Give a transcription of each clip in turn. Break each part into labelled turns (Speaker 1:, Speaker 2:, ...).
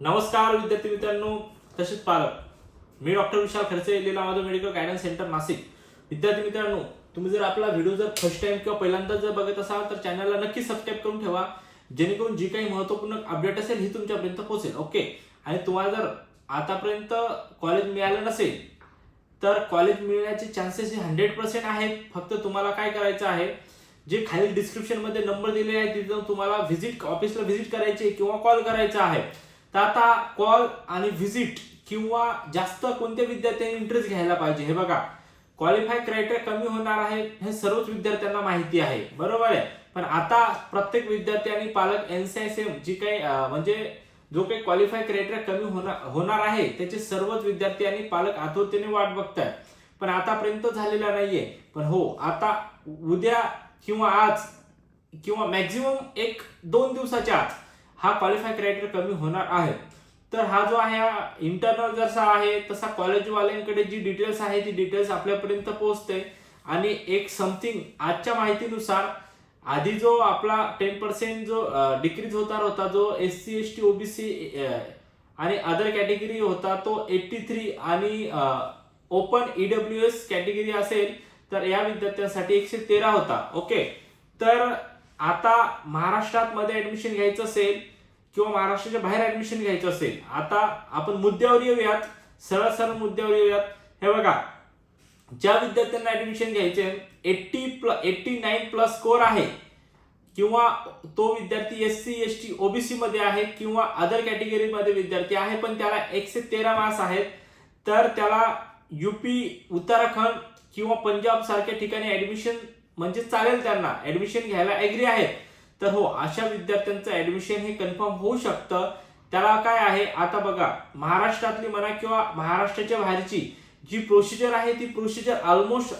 Speaker 1: नमस्कार विद्यार्थी मित्रांनो तसेच पालक. मी doctor Vishal Kharche Lila Madhav medical guidance centre Nashik. विद्यार्थी मित्रांनो तुम्ही जर आपला व्हिडिओ जर फर्स्ट टाइम किंवा पहिल्यांदा जर बघत असाल तर चॅनलला नक्की सबस्क्राईब करून ठेवा. जेणेकरून जी काही महत्त्वपूर्ण अपडेट असेल ही तुमच्यापर्यंत पोहोचेल. ओके आणि तुम्हाला जर आतापर्यंत कॉलेज मिळालं नसेल तर कॉलेज मिळण्याचे चान्सेस हे हंड्रेड पर्सेंट आहेत. फक्त तुम्हाला काय करायचं आहे जे खाली डिस्क्रिप्शनमध्ये नंबर दिलेले आहे तिथे तुम्हाला व्हिजिट ऑफिसला व्हिजिट करायचे किंवा कॉल करायचा आहे. तर आता कॉल आणि व्हिजिट किंवा जास्त कोणत्या विद्यार्थ्यांनी इंटरेस्ट घ्यायला पाहिजे? हे बघा क्वालिफाय क्रायटेरिया कमी होणार आहे हे सर्वच विद्यार्थ्यांना माहिती आहे. बरोबर आहे? पण आता प्रत्येक विद्यार्थी आणि पालक एनसीआयसीएम जी काही म्हणजे जो काही क्वालिफाय क्रायटेरिया कमी होणार होणार आहे त्याचे सर्वच विद्यार्थी आणि पालक आतुरतेने वाट बघतायत. पण आतापर्यंत झालेला नाहीये. पण हो आता उद्या किंवा आज किंवा मॅक्झिमम एक दोन दिवसाच्या आत हा क्वालिफाय क्रायटेरिया कमी होणार आहे. तर हा जो आहे इंटरनल जसा आहे तसा कॉलेजवाल्यांकडे जी डिटेल्स आहे ती डिटेल्स आपल्यापर्यंत पोहोचते. आणि एक समथिंग आजच्या माहितीनुसार आधी जो आपला टेन पर्सेंट जो डिक्रीज होणार होता जो S C S T OBC आणि अदर कॅटेगरी होता तो एट्टी थ्री आणि ओपन ईडब्ल्यू एस कॅटेगरी असेल तर या विद्यार्थ्यांसाठी एकशे तेरा होता. ओके तर आता महाराष्ट्रात मध्ये ऍडमिशन घ्यायचं असेल किंवा महाराष्ट्राच्या बाहेर ऍडमिशन घ्यायचं असेल आता आपण मुद्द्यावर येऊयात सरळ सरळ मुद्द्यावर येऊयात. हे बघा ज्या विद्यार्थ्यांना ऍडमिशन घ्यायचे एट्टी प्ल एट्टी नाईन प्लस स्कोर आहे किंवा तो विद्यार्थी S C S T OBC मध्ये आहे किंवा अदर कॅटेगरीमध्ये विद्यार्थी आहे पण त्याला एकशे तेरा मार्क्स आहेत तर त्याला युपी उत्तराखंड किंवा पंजाब सारख्या ठिकाणी ऍडमिशन म्हणजे चालेल त्यांना. ऍडमिशन घ्यायला ऍग्री आहेत. तर हो अशा विद्यार्थ्यांचं ऍडमिशन हे कन्फर्म होऊ शकतं. त्याला काय आहे? आता बघा महाराष्ट्रातली म्हणा किंवा महाराष्ट्राच्या बाहेरची जी प्रोसिजर आहे ती प्रोसिजर ऑलमोस्ट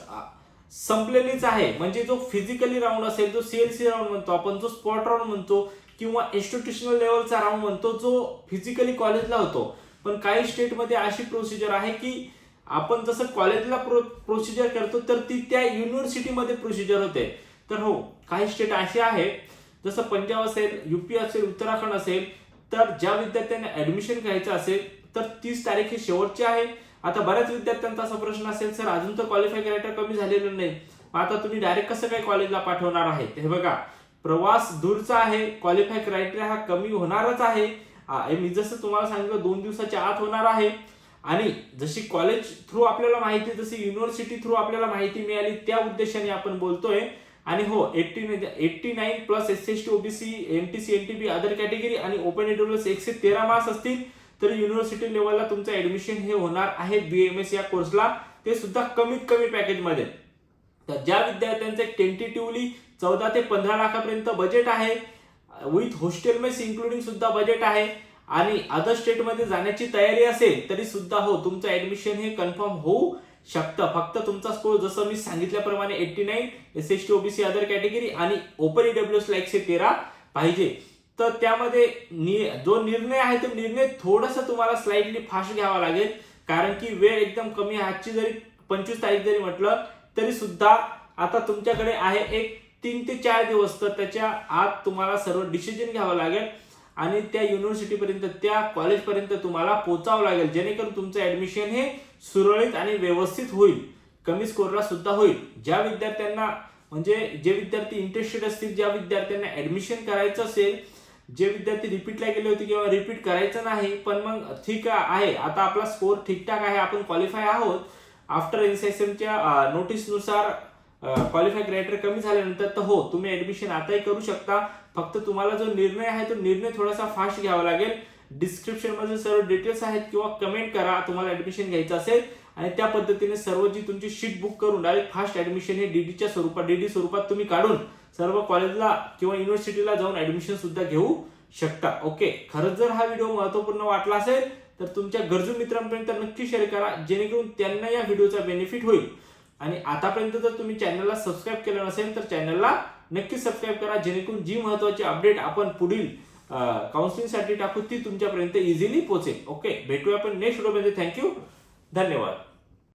Speaker 1: संपलेलीच आहे. म्हणजे जो फिजिकली राऊंड असेल जो सीएलसी राऊंड म्हणतो आपण जो स्पॉट राऊंड म्हणतो किंवा इन्स्टिट्युशनल लेवलचा राऊंड म्हणतो जो फिजिकली कॉलेजला होतो. पण काही स्टेटमध्ये अशी प्रोसिजर आहे की आपण जसं कॉलेजला प्रो प्रोसिजर करतो तर ती त्या युनिव्हर्सिटीमध्ये प्रोसिजर होते. तर हो काही स्टेट असे आहेत जसं पंजाब असेल युपी असेल उत्तराखंड असेल तर ज्या विद्यार्थ्यांना ऍडमिशन घ्यायचं असेल तर तीस तारीख ही शेवटची आहे. आता बऱ्याच विद्यार्थ्यांचा असा प्रश्न असेल सर अजून तर क्वालिफाय क्रायटेरिया कमी झालेलं नाही. आता तुम्ही डायरेक्ट कसं काय कॉलेजला पाठवणार आहे हे बघा प्रवास दूरचा आहे क्वालिफाय क्रायटेरिया हा कमी होणारच आहे. मी जसं तुम्हाला सांगितलं दोन दिवसाच्या आत होणार आहे. आणि जशी कॉलेज थ्रू आपल्याला माहिती जशी युनिव्हर्सिटी थ्रू आपल्याला माहिती मिळाली त्या उद्देशाने आपण बोलतोय. आणि हो eighty eighty nine plus S S T OBC M T C N T B other category आणि ओपन एडब्ल्यूएस एकशे तेरा मार्क्स असतील तर युनिव्हर्सिटी लेवलला तुमचं ऍडमिशन हे होणार आहे बी एम एस या कोर्सला ते सुद्धा कमीत कमी पॅकेजमध्ये तर ज्या विद्यार्थ्यांचे टेंटेटिव्हली चौदा ते पंधरा लाखापर्यंत बजेट आहे विथ हॉस्टेल मेस इन्क्लुडिंग सुद्धा बजेट आहे आणि अदर स्टेटमध्ये जाण्याची तयारी असेल तरी सुद्धा हो तुमचं ऍडमिशन हे कन्फर्म होऊ शकतं. फक्त तुमचा स्कोर जसं मी सांगितल्याप्रमाणे eighty nine S S T OBC other category आणि ओपन ईडब्ल्यूएस ला एकशे तेरा पाहिजे. तर त्यामध्ये नि- जो निर्णय आहे तो निर्णय थोडासा तुम्हाला स्लाइडली फास्ट घ्यावा लागेल. कारण की वेळ एकदम कमी आहे. आजची जरी पंचवीस तारीख जरी म्हटलं तरी सुद्धा आता तुमच्याकडे आहे एक तीन ते चार दिवस. तर त्याच्या आत तुम्हाला सर्व डिसिजन घ्यावं लागेल. आणि त्या युनिव्हर्सिटीपर्यंत त्या कॉलेजपर्यंत तुम्हाला पोचावं लागेल. जेणेकरून तुमचं ऍडमिशन हे सुरळीत आणि व्यवस्थित होईल. कमी स्कोरला सुद्धा होईल. ज्या विद्यार्थ्यांना म्हणजे जे विद्यार्थी इंटरेस्टेड असतील ज्या विद्यार्थ्यांना ऍडमिशन करायचं असेल जे विद्यार्थी रिपीटला गेले होते किंवा रिपीट करायचं नाही पण मग ठीक आहे. आता आपला स्कोर ठीकठाक आहे आपण क्वालिफाय आहोत. आफ्टर एनसीएसएमच्या नोटीसनुसार क्वालिफाय क्रायटेरिया कमी झाल्यानंतर तर हो तुम्ही ऍडमिशन आताही करू शकता. फक्त तुम्हाला जो निर्णय आहे तो निर्णय थोडासा फास्ट घ्यावा लागेल. डिस्क्रिप्शनमध्ये सर्व डिटेल्स आहेत किंवा कमेंट करा तुम्हाला ऍडमिशन घ्यायचं असेल. आणि त्या पद्धतीने सर्व जी तुमची शीट बुक करून डायरेक्ट फास्ट ऍडमिशन हे डीडीच्या स्वरूपात डीडी स्वरूपात तुम्ही काढून सर्व कॉलेजला किंवा युनिव्हर्सिटीला जाऊन ऍडमिशन सुद्धा घेऊ शकता. ओके खरंच जर हा व्हिडिओ महत्त्वपूर्ण वाटला असेल तर तुमच्या गरजू मित्रांपर्यंत नक्की शेअर करा जेणेकरून त्यांना या व्हिडिओचा बेनिफिट होईल. आणि आतापर्यंत जर तुम्ही चॅनलला सबस्क्राईब केलं नसेल तर चॅनलला नक्की सबस्क्राईब करा. जेणेकरून जी महत्वाची अपडेट आपण पुढील काउन्सिलिंगसाठी टाकू ती तुमच्यापर्यंत इझिली पोहोचेल ओके भेटूया आपण नेक्स्ट व्हिडिओमध्ये थँक्यू धन्यवाद.